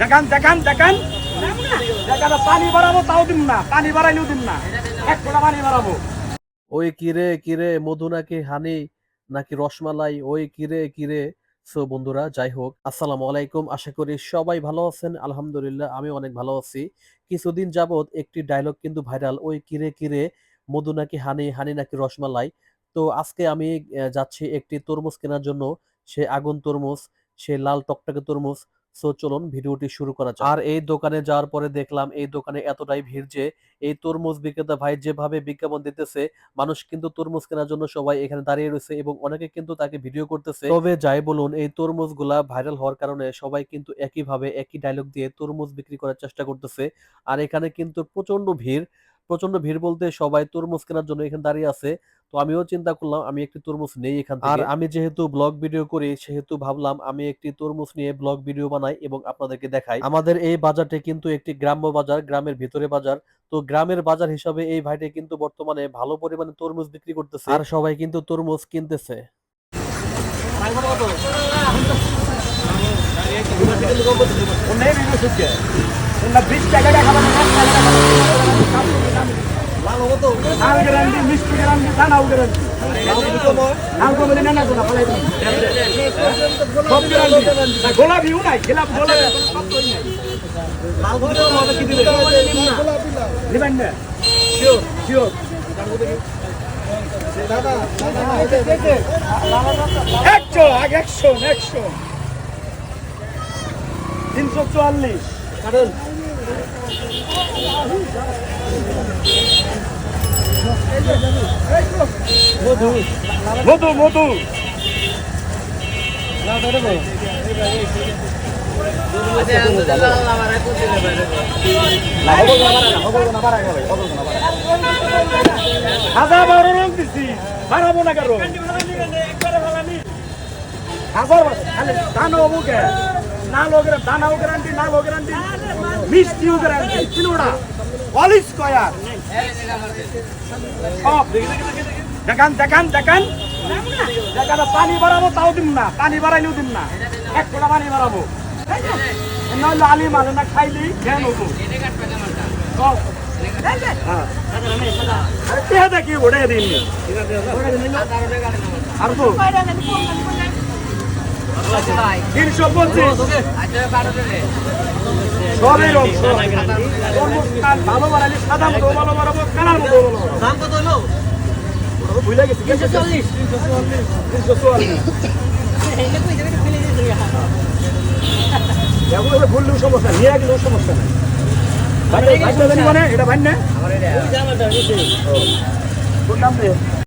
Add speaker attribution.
Speaker 1: দেখান দেখান দেখান। দেখান, পানি বাড়াবো, তাও দিন না। পানি বাড়াইলেও দিন না। এক ফোঁটা পানি বাড়াবো।
Speaker 2: ওই কিরে কিরে, মধু নাকি হানি, নাকি রসমালাই? ওই কিরে কিরে। সো বন্ধুরা, যাই হোক, আসসালামু আলাইকুম। আশা করি সবাই ভালো আছেন। আলহামদুলিল্লাহ আমি অনেক ভালো আছি। কিছুদিন যাবৎ একটি ডায়লগ কিন্তু ভাইরাল ওই কিরে কিরে মধু নাকি হানি হানি নাকি রসমালাই। তো আজকে আমি যাচ্ছি একটি তরমুজ কেনার জন্য। সে আগুন তরমুজ, সে লাল টকটকে তরমুজ। সো চলুন ভিডিওটি শুরু করা যাক। আর এই দোকানে যাওয়ার পরে দেখলাম এই দোকানে এতটাই ভিড় যে এই তরমুজ বিক্রেতা ভাই যেভাবে বিজ্ঞাপন দিতেছে, মানুষ কিন্তু তরমুজ কেনার জন্য সবাই এখানে দাঁড়িয়ে রয়েছে এবং অনেকে কিন্তু তাকে ভিডিও করতেছে। তবে যাই বলুন, এই তরমুজগুলা ভাইরাল হওয়ার কারণে সবাই কিন্তু একইভাবে একই ডায়লগ দিয়ে তরমুজ বিক্রি করার চেষ্টা করতেছে। আর এখানে কিন্তু প্রচণ্ড ভিড়। প্রচণ্ড ভিড় বলতে সবাই তরমুজ কেনার জন্য এখানে দাঁড়িয়ে আছে। তো আমিও চিন্তা করলাম আমি একটি তরমুজ নেই এখান থেকে। আর আমি যেহেতু ব্লগ ভিডিও করি সেহেতু ভাবলাম আমি একটি তরমুজ নিয়ে ব্লগ ভিডিও বানাই এবং আপনাদেরকে দেখাই। আমাদের এই বাজারটি কিন্তু একটি গ্রাম্য বাজার গ্রামের ভিতরে বাজার। তো গ্রামের বাজার হিসাবে এই ভাইটি কিন্তু বর্তমানে ভালো পরিমাণে তরমুজ বিক্রি করতেছে। আর সবাই কিন্তু তরমুজ কিনতেছে।
Speaker 1: তোমরা বিশ টাকা গ্যারান্টি গোলাপিও নাই গোলাপ একশো একশো একশো। তিনশো চুয়াল্লিশ। কারণ মধু মধু। সাদা বারো রং দিছি বাড়াবো না কারও হাজার বছর খালি দানাও মুখে না লোকের দানাও গ্যারান্টি না লো গ্যারান্টি মিষ্টিও গ্যারান্টি তিনোটা পলিশ কয়ার সব দেখান দেখান দেখান দেখান পানি বাড়াবো তাও দিন না পানি বাড়াইলেও দিন না এক ফোঁটা পানি বাড়াবো নইলে আলি মালে না খাইলি জ্ঞান হব দেখি ওটা দিন আর তো তিনশো পঁচিশ সবই রং সব। তরমুজ কাল ভালো বানালি সাদা মতো ভালো বানাবো কালার মতো
Speaker 3: দাম কত হলো
Speaker 1: ভুলে গেছি তিনশো চল্লিশ তিনশো চুয়াল্লিশ এগুলো ভুললেও সমস্যা নিয়ে গেলেও সমস্যা নেই মানে এটা ভাই না কোন